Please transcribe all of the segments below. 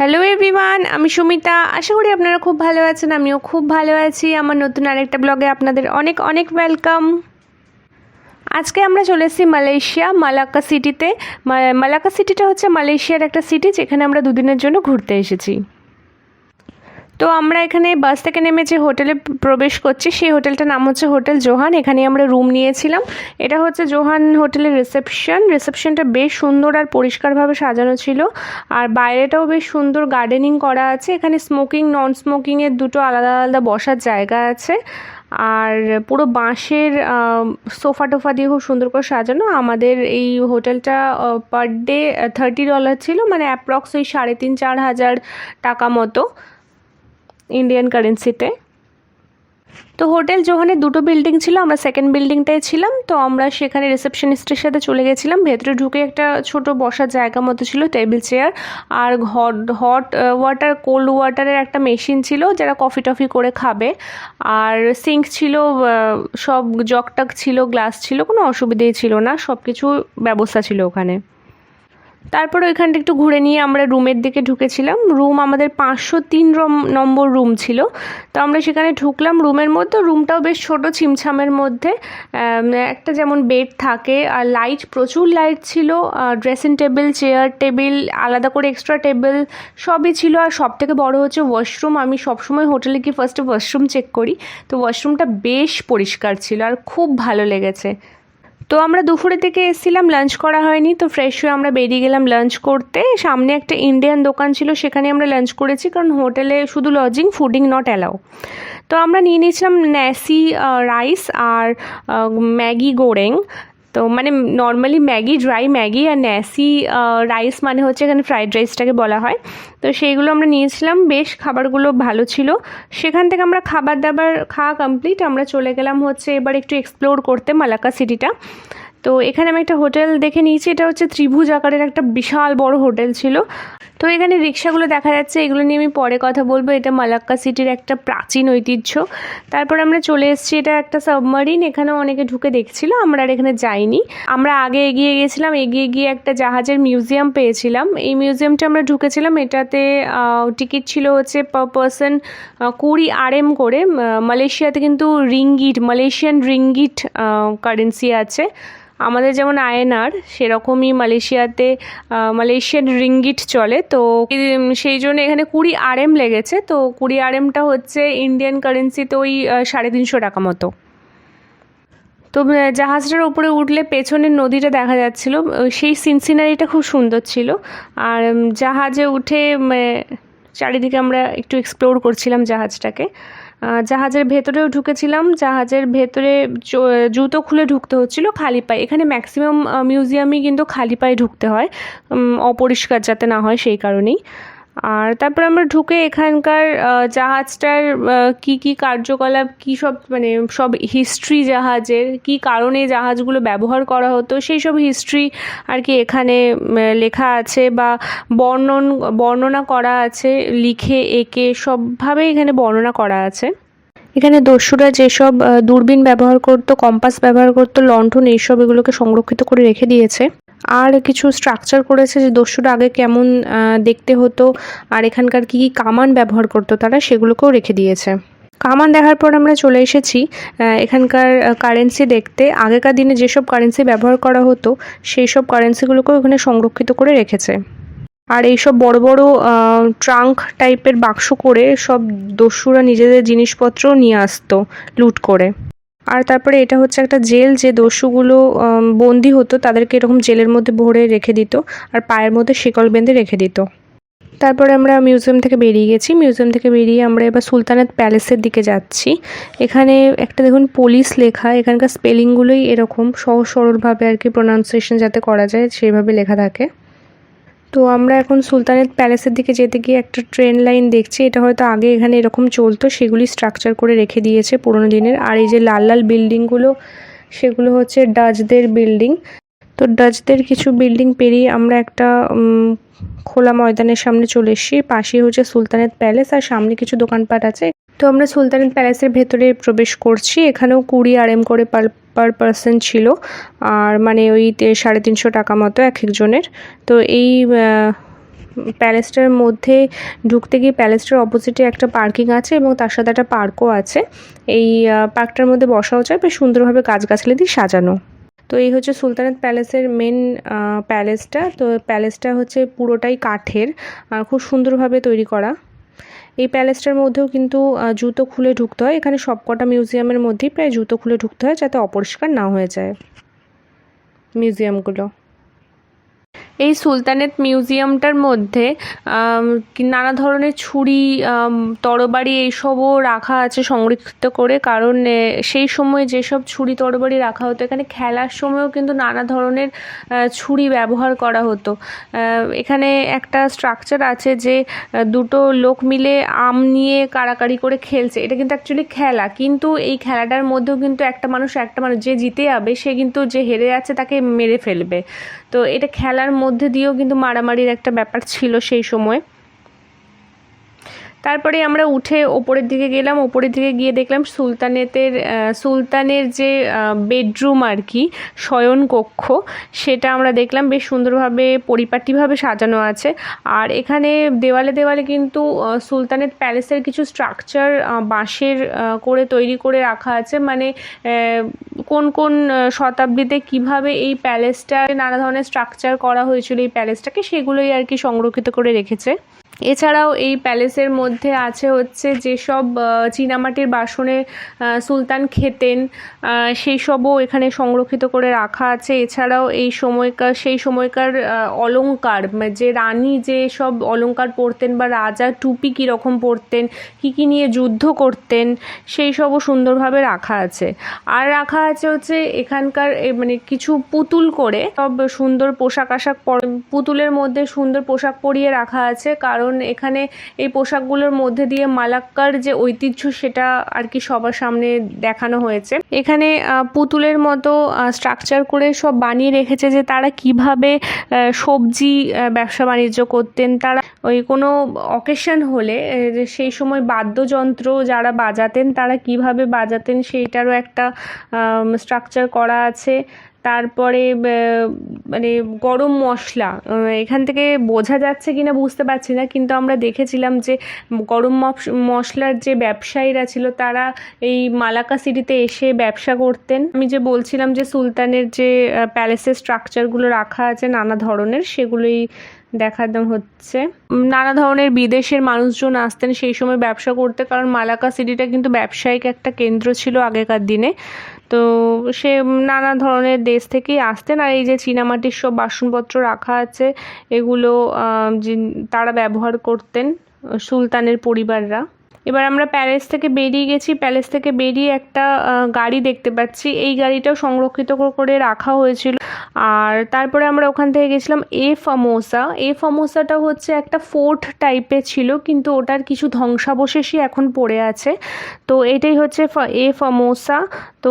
Hello everyone আমি সুমিতা। আশা করি আপনারা খুব ভালো আছেন, আমিও খুব ভালো আছি। আমার নতুন আরেকটা ব্লগে আপনাদের অনেক অনেক ওয়েলকাম আজকে আমরা চলে এসেছি মালয়েশিয়া, মালাক্কা সিটিতে মালাক্কা সিটিটা হচ্ছে মালয়েশিয়ার একটা সিটি যেখানে আমরা দুদিনের জন্য ঘুরতে এসেছি। তো আমরা এখানে বাস থেকে নেমে যে হোটেলে প্রবেশ করছি, সেই হোটেলটার নাম হচ্ছে হোটেল জোহান এখানে আমরা রুম নিয়েছিলাম। এটা হচ্ছে জোহান হোটেলের রিসেপশন রিসেপশনটা বেশ সুন্দর আর পরিষ্কারভাবে সাজানো ছিল। আর বাইরেটাও বেশ সুন্দর গার্ডেনিং করা আছে। এখানে স্মোকিং নন স্মোকিংয়ের দুটো আলাদা আলাদা বসার জায়গা আছে। আর পুরো বাঁশের সোফা টোফা দিয়ে খুব সুন্দর করে সাজানো। আমাদের এই হোটেলটা পার ডে থার্টি ডলার ছিল। মানে অ্যাপ্রক্স ওই সাড়ে তিন, চার হাজার টাকা মতো। ইন্ডিয়ান কারেন্সিতে তো হোটেল জোহানে দুটো বিল্ডিং ছিল, আমরা সেকেন্ড বিল্ডিংটায় ছিলাম, তো আমরা সেখানে রিসেপশনিস্টের সাথে চলে গেছিলাম। ভেতরে ঢুকে একটা ছোট বসার জায়গা মতো ছিল টেবিল চেয়ার আর হট হট ওয়াটার কোল্ড ওয়াটারের একটা মেশিন ছিল, যারা কফি টফি করে খাবে। আর সিঙ্ক ছিল সব জগটক ছিল গ্লাস ছিল, কোনো অসুবিধেই ছিল না সব কিছু ব্যবস্থা ছিল ওখানে। তারপর ওইখানটা একটু ঘুরে নিয়ে আমরা রুমের দিকে ঢুকেছিলাম। রুম আমাদের পাঁচশো তিন নম্বর রুম ছিল। তো আমরা সেখানে ঢুকলাম রুমের মধ্যে। রুমটাও বেশ ছোট ছিমছামের মধ্যে। একটা যেমন বেড থাকে আর লাইট, প্রচুর লাইট ছিল। ড্রেসিং টেবিল, চেয়ার টেবিল, আলাদা করে এক্সট্রা টেবিল সবই ছিল। আর সব থেকে বড়ো হচ্ছে ওয়াশরুম। আমি সবসময় হোটেলে গিয়ে ফার্স্টে ওয়াশরুম চেক করি। তো ওয়াশরুমটা বেশ পরিষ্কার ছিল আর খুব ভালো লেগেছে। তো আমরা দুপুরে থেকে এসেছিলাম লাঞ্চ করা হয়নি, তো ফ্রেশ হয়ে আমরা বেরিয়ে গেলাম লাঞ্চ করতে। সামনে একটা ইন্ডিয়ান দোকান ছিল, সেখানে আমরা লাঞ্চ করেছি, কারণ হোটেলে শুধু লজিং ফুডিং নট অ্যালাও তো আমরা নিয়ে নিয়েছিলাম ন্যাসি রাইস আর ম্যাগি গোরেং তো মানে নর্মালি ম্যাগি ড্রাই ম্যাগি আর ন্যাসি রাইস মানে হচ্ছে এখানে ফ্রাইড রাইসটাকে বলা হয়। তো সেইগুলো আমরা নিয়েছিলাম। বেশ খাবারগুলো ভালো ছিল। সেখান থেকে আমরা খাবার দাবার খাওয়া কমপ্লিট আমরা চলে গেলাম হচ্ছে এবার একটু এক্সপ্লোর করতে মালাকা সিটিটা তো এখানে আমি একটা হোটেল দেখে নিয়েছি। এটা হচ্ছে ত্রিভুজ আকারের একটা বিশাল বড় হোটেল ছিল। তো এখানে রিক্সাগুলো দেখা যাচ্ছে, এগুলো নিয়ে আমি পরে কথা বলব। এটা মালাক্কা সিটির একটা প্রাচীন ঐতিহ্য। তারপর আমরা চলে এসেছি, এটা একটা সাবমারিন, এখানেও অনেকে ঢুকে দেখছিল, আমরা আর এখানে যাইনি। আমরা আগে এগিয়ে গিয়েছিলাম, এগিয়ে গিয়ে একটা জাহাজের মিউজিয়াম পেয়েছিলাম। এই মিউজিয়ামটা আমরা ঢুকেছিলাম, এটাতে টিকিট ছিল হচ্ছে পার পার্সন কুড়ি আর এম করে মালয়েশিয়াতে কিন্তু রিঙ্গিট, মালয়েশিয়ান রিঙ্গিট কারেন্সি আছে। আমাদের যেমন আয়নার সেরকমই মালয়েশিয়াতে মালয়েশিয়ান রিঙ্গিট চলে। তো সেই জন্য এখানে কুড়ি আরএম লেগেছে। তো কুড়ি আরএমটা হচ্ছে ইন্ডিয়ান কারেন্সিতে ওই সাড়ে তিনশো টাকা মতো। তো জাহাজটার উপরে উঠলে পেছনের নদীটা দেখা যাচ্ছিল। সেই সিন সিনারিটা খুব সুন্দর ছিল। আর জাহাজে উঠে চারিদিকে আমরা একটু এক্সপ্লোর করছিলাম জাহাজটাকে। জাহাজের ভেতরেও ঢুকেছিলাম। জাহাজের ভেতরে জুতো খুলে ঢুকতে হচ্ছিল খালি পায়ে। এখানে ম্যাক্সিমাম মিউজিয়ামই কিন্তু খালি পায়ে ঢুকতে হয়। অপরিষ্কার যাতে না হয় সেই কারণেই। আর তারপর আমরা ঢুকে এখানকার জাহাজটার কি কি কার্যকলাপ, কি সব মানে সব হিস্ট্রি জাহাজের, কি কারণে জাহাজগুলো ব্যবহার করা হতো, সেই সব হিস্ট্রি আর কি এখানে লেখা আছে বা বর্ণন, বর্ণনা করা আছে, লিখে, এঁকে সবভাবে এখানে বর্ণনা করা আছে। এখানে দস্যুরা যেসব দূরবীন ব্যবহার করতো, কম্পাস ব্যবহার করতো, লণ্ঠন, এইসব এগুলোকে সংরক্ষিত করে রেখে দিয়েছে। আর কিছু স্ট্রাকচার করেছে যে দস্যুরা আগে কেমন দেখতে হতো আর এখানকার কী কী কামান ব্যবহার করতো তারা সেগুলোকেও রেখে দিয়েছে। কামান দেখার পর আমরা চলে এসেছি এখানকার কারেন্সি দেখতে। আগেকার দিনে যেসব কারেন্সি ব্যবহার করা হতো সেই সব কারেন্সিগুলোকেও এখানে সংরক্ষিত করে রেখেছে। আর এইসব বড় বড় ট্রাঙ্ক টাইপের বাক্স করে সব দস্যুরা নিজেদের জিনিসপত্র নিয়ে আসতো লুট করে। আর তারপরে এটা হচ্ছে একটা জেল যে দস্যুগুলো বন্দি হতো, তাদেরকে এরকম জেলের মধ্যে ভরে রেখে দিত আর পায়ের মধ্যে শিকল বেঁধে রেখে দিত। তারপরে আমরা মিউজিয়াম থেকে বেরিয়ে গেছি। মিউজিয়াম থেকে বেরিয়ে আমরা এবার সুলতানাত প্যালেসের দিকে যাচ্ছি। এখানে একটা দেখুন পুলিশ লেখা, এখানকার স্পেলিংগুলোই এরকম সহজ সরলভাবে আর কি প্রোনাউন্সিয়েশন যাতে করা যায় সেইভাবে লেখা থাকে। তো আমরা এখন সুলতানের প্যালেসের দিকে যেতে গিয়ে একটা ট্রেন লাইন দেখছি। এটা হয়তো আগে এখানে এরকম চলতো, সেগুলি স্ট্রাকচার করে রেখে দিয়েছে পুরোনো দিনের। আর এই যে লাল লাল বিল্ডিংগুলো, সেগুলো হচ্ছে ডাচদের বিল্ডিং। তো ডাচদের কিছু বিল্ডিং পেরিয়ে আমরা একটা খোলা ময়দানের সামনে চলে এসেছি। পাশেই হচ্ছে সুলতানের প্যালেস আর সামনে কিছু দোকানপাট আছে। তো আমরা সুলতানেত প্যালেসের ভেতরে প্রবেশ করছি। এখানেও কুড়ি আর এম করে পার পার পার্সন ছিল। আর মানে ওই সাড়ে তিনশো টাকা মতো এক একজনের। তো এই প্যালেসটার মধ্যে ঢুকতে গিয়ে প্যালেসটার অপোজিটে একটা পার্কিং আছে এবং তার সাথে একটা পার্কও আছে। এই পার্কটার মধ্যে বসাও যায়, বেশ সুন্দরভাবে গাছগাছালি দিয়ে সাজানো। তো এই হচ্ছে সুলতানাত প্যালেসের মেন প্যালেসটা তো প্যালেসটা হচ্ছে পুরোটাই কাঠের। আর খুব সুন্দরভাবে তৈরি করা। এই প্যালেসটার মধ্যেও কিন্তু জুতো খুলে ঢুকতে হয়। এখানে সবকটা মিউজিয়ামের মধ্যেই প্রায় জুতো খুলে ঢুকতে হয় যাতে অপরিষ্কার না হয়ে যায় মিউজিয়ামগুলো। এই সুলতানেত মিউজিয়ামটার মধ্যে নানা ধরনের ছুরি তরবারি এইসবও রাখা আছে সংরক্ষিত করে। কারণ সেই সময় যেসব ছুরি তরবারি রাখা হতো, এখানে খেলার সময়ও কিন্তু নানা ধরনের ছুরি ব্যবহার করা হতো। এখানে একটা স্ট্রাকচার আছে যে দুটো লোক মিলে আম নিয়ে কাড়াকাড়ি করে খেলছে। এটা কিন্তু অ্যাকচুয়ালি খেলা। কিন্তু এই খেলাটার মধ্যেও কিন্তু একটা মানুষ একটা মানুষ যে জিতে যাবে, সে কিন্তু যে হেরে যাচ্ছে তাকে মেরে ফেলবে। তো এটা খেলার মধ্যে দিয়েও কিন্তু মারামারির একটা ব্যাপার ছিল সেই সময়। তারপরে আমরা উঠে ওপরের দিকে গেলাম, ওপরের দিকে গিয়ে দেখলাম সুলতানেতের সুলতানের যে বেডরুম আর কি, শয়ন কক্ষ, সেটা আমরা দেখলাম বেশ সুন্দরভাবে পরিপাটিভাবে সাজানো আছে। আর এখানে দেওয়ালে দেওয়ালে কিন্তু সুলতানের প্যালেসের কিছু স্ট্রাকচার বাঁশের করে তৈরি করে রাখা আছে। মানে কোন কোন শতাব্দীতে কীভাবে এই প্যালেসটা নানা ধরনের স্ট্রাকচার করা হয়েছিল এই প্যালেসটাকে সেগুলোই আর কি সংরক্ষিত করে রেখেছে। এছাড়াও এই প্যালেসের মধ্যে আছে হচ্ছে যেসব চীনামাটির বাসনে সুলতান খেতেন সেই সবও এখানে সংরক্ষিত করে রাখা আছে। এছাড়াও এই সময়কার, সেই সময়কার মানে যে রানী যে সব অলংকার পরতেন বা রাজা টুপি কীরকম পরতেন, কী কী নিয়ে যুদ্ধ করতেন, সেই সবও সুন্দরভাবে রাখা আছে। আর রাখা আছে হচ্ছে এখানকার মানে কিছু পুতুল করে, সব সুন্দর পোশাক আশাক পুতুলের মধ্যে সুন্দর পোশাক পরিয়ে রাখা আছে। কারণ এখানে এই পোশাকগুলোর মধ্যে দিয়ে মালাক্কার যে ঐতিহ্য সেটা আর কি সবার সামনে দেখানো হয়েছে। এখানে পুতুলের মতো স্ট্রাকচার করে সব বানিয়ে রেখেছে যে তারা কীভাবে সবজি ব্যবসা বাণিজ্য করতেন। তারা ওই কোনো অকেশন হলে সেই সময় বাদ্যযন্ত্র যারা বাজাতেন, তারা কীভাবে বাজাতেন সেইটারও একটা স্ট্রাকচার করা আছে। তারপরে মানে গরম মশলা এখান থেকে বোঝা যাচ্ছে কিনা বুঝতে পারছি না, কিন্তু আমরা দেখেছিলাম যে গরম মশ- মশলার যে ব্যবসায়ীরা ছিল, তারা এই মালাকা সিটিতে এসে ব্যবসা করতেন। আমি যে বলছিলাম যে সুলতানের যে প্যালেসের স্ট্রাকচারগুলো রাখা আছে নানা ধরনের, সেগুলোই দেখানো হচ্ছে। নানা ধরনের বিদেশের মানুষজন আসতেন সেই সময় ব্যবসা করতে, কারণ মালাকা সিটিটা কিন্তু ব্যবসায়িক একটা কেন্দ্র ছিল আগেকার দিনে। তো সে নানা ধরনের দেশ থেকেই আসতেন। আর এই যে চীনামাটির সব বাসনপত্র রাখা আছে, এগুলো তারা ব্যবহার করতেন, সুলতানের পরিবাররা। এবার আমরা প্যালেস থেকে বেরিয়ে গেছি। প্যালেস থেকে বেরিয়ে একটা গাড়ি দেখতে পাচ্ছি। এই গাড়িটাও সংরক্ষিত করে রাখা হয়েছিল। আর তারপরে আমরা ওখান থেকে গেছিলাম এ ফামোসা। এ ফামোসাটা হচ্ছে একটা ফোর্ট টাইপের ছিল, কিন্তু ওটার কিছু ধ্বংসাবশেষই এখন পড়ে আছে। তো এটাই হচ্ছে এ ফামোসা। তো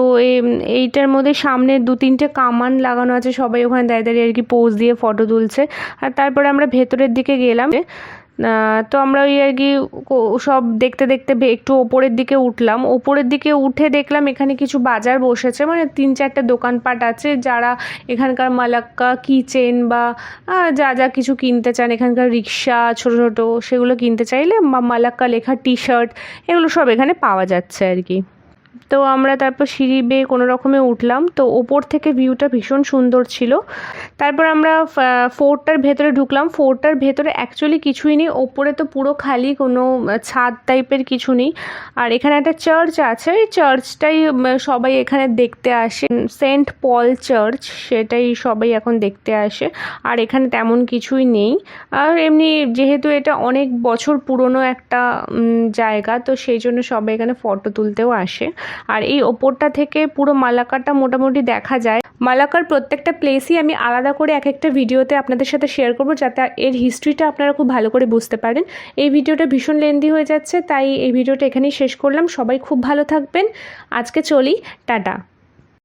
এইটার মধ্যে সামনে দু তিনটে কামান লাগানো আছে, সবাই ওখানে দাঁড়িয়ে দাঁড়িয়ে আর কি পোজ দিয়ে ফটো তুলছে। আর তারপরে আমরা ভেতরের দিকে গেলাম। তো আমরা ওই আর কি সব দেখতে দেখতে একটু ওপরের দিকে উঠলাম। ওপরের দিকে উঠে দেখলাম এখানে কিছু বাজার বসেছে। মানে তিন চারটে দোকানপাট আছে যারা এখানকার মালাক্কা, কিচেন বা যা যা কিছু কিনতে চান, এখানকার রিক্সা, ছোটো ছোটো, সেগুলো কিনতে চাইলে বা মালাক্কা লেখা টি শার্ট এগুলো সব এখানে পাওয়া যাচ্ছে আর কি। তো আমরা তারপর সিঁড়ি বেয়ে কোনো রকমে উঠলাম। তো ওপর থেকে ভিউটা ভীষণ সুন্দর ছিল। তারপর আমরা ফোর্টটার ভেতরে ঢুকলাম। ফোর্টটার ভেতরে অ্যাকচুয়ালি কিছুই নেই। ওপরে তো পুরো খালি, কোনো ছাদ টাইপের কিছু নেই। আর এখানে একটা চার্চ আছে। ওই চার্চটাই সবাই এখানে দেখতে আসে। সেন্ট পল চার্চ সেটাই সবাই এখন দেখতে আসে। আর এখানে তেমন কিছুই নেই। আর এমনি যেহেতু এটা অনেক বছর পুরনো একটা জায়গা, তো সেই জন্য সবাই এখানে ফটো তুলতেও আসে। আর এই ওপরটা থেকে পুরো মালাকাটা মোটামুটি দেখা যায়। মালাকার প্রত্যেকটা প্লেসই আমি আলাদা করে এক একটা ভিডিওতে আপনাদের সাথে শেয়ার করব যাতে এর হিস্ট্রিটা আপনারা খুব ভালো করে বুঝতে পারেন। এই ভিডিওটা ভীষণ লেন্দি হয়ে যাচ্ছে, তাই এই ভিডিওটা এখানেই শেষ করলাম। সবাই খুব ভালো থাকবেন। আজকে চলি, টাটা।